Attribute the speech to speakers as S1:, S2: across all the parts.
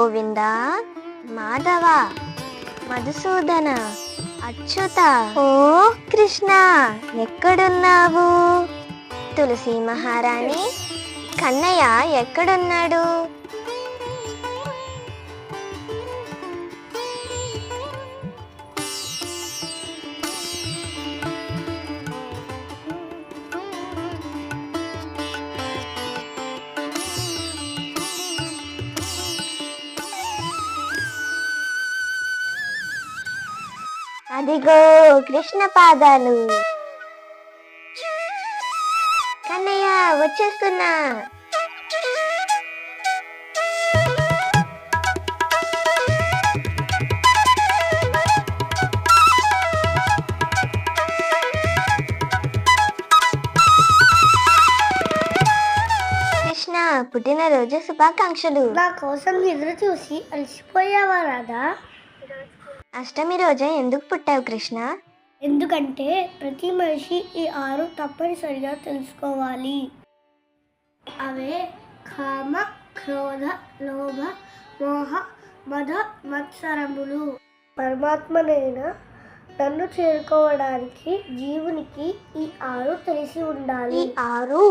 S1: గోవింద మాధవ మధుసూదన అచ్యుత. ఓ కృష్ణ ఎక్కడున్నావు? తులసి మహారాణి కన్నయ్య ఎక్కడున్నాడు? అదిగో కృష్ణ పాదాలు. కన్నయ్య వచ్చేస్తున్నా. కృష్ణ పుట్టినరోజు శుభాకాంక్షలు.
S2: నా కోసం ఎదురు చూసి అలసిపోయావా రాధా?
S1: అష్టమి రోజే ఎందుకు పుట్టావు కృష్ణ?
S2: ఎందుకంటే ప్రతి మనిషి ఈ ఆరు తప్పనిసరిగా తెలుసుకోవాలి. అవే కామ క్రోధ లోభ మోహ మద మత్సరములు. పరమాత్మనైన నన్ను చేరుకోవడానికి జీవునికి ఈ ఆరు తెలిసి
S1: ఈ
S2: ఉండాలి
S1: ఆరు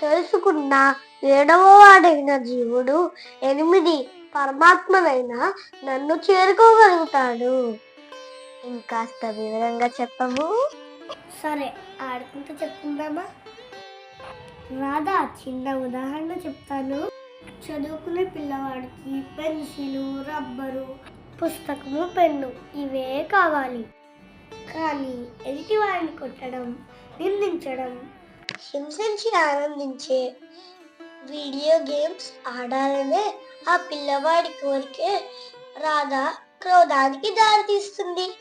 S1: తెలుసుకున్న ఏడవ వాడైన జీవుడు ఎనిమిది పరమాత్మనైన నన్ను చేరుకోగలుగుతాడు. ఇంకాస్త వివరంగా చెప్పము.
S2: సరే ఆడుకుంటూ చెప్తుందామా రాధా చిన్న ఉదాహరణ చెప్తాను. చదువుకునే పిల్లవాడికి పెన్సిలు రబ్బరు పుస్తకము పెన్ను ఇవే కావాలి. కానీ ఎదుటి వారిని కొట్టడం నిందించడం
S1: హింసించి ఆనందించే వీడియో గేమ్స్ ఆడాలనే ఆ పిల్లవాడి కోరికే రాధా క్రోధానికి దారితీస్తుంది.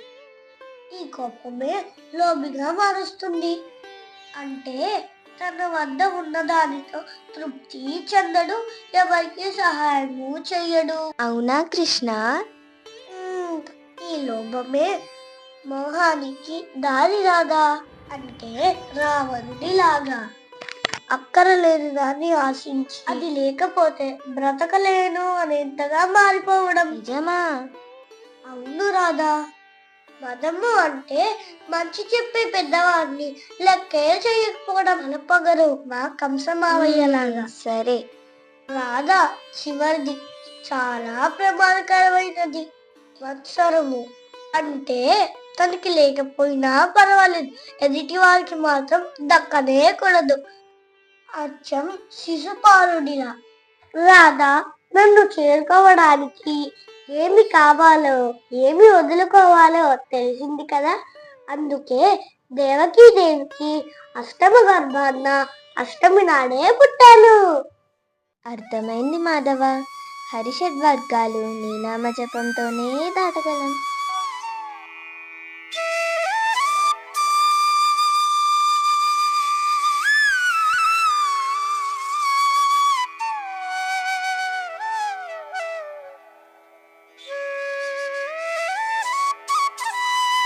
S1: ఈ కోపమే లోబిగా మారుస్తుంది. అంటే తన వద్ద ఉన్న దానితో తృప్తి చెందడు ఎవరికి సహాయము చెయ్యడు. అవునా కృష్ణ? ఈ లోభమే మోహానికి దారి రాదా అంటే రావణుడి లాగా అక్కరలేని దాన్ని ఆశించి. అది లేకపోతే బ్రతకలేను అనేంతగా మారిపోవడం. నిజమా? అవును రాధా. మదము అంటే మంచి చెప్పే పెద్దవాడిని లెక్కే చేయకపోవడం. అలపగరు మా కంసమావయ్యలాగా సరే. రాధా చివరిది చాలా ప్రమాదకరమైనది. మత్సరము అంటే తనకి లేకపోయినా పర్వాలేదు. ఎదుటి వారికి మాత్రం దక్కనే కూడదు అచ్చం శిశుపాలుడిలా రాధా నన్ను చేరుకోవడానికి ఏమి కావాలో ఏమి వదులుకోవాలో తెలిసింది కదా? అందుకే దేవకీ దేవికి అష్టమ గర్భాన్న అష్టమి నాడే పుట్టాను. అర్థమైంది మాధవ. హరిషడ్ వర్గాలు నీ నామ జపంతోనే దాటగలం.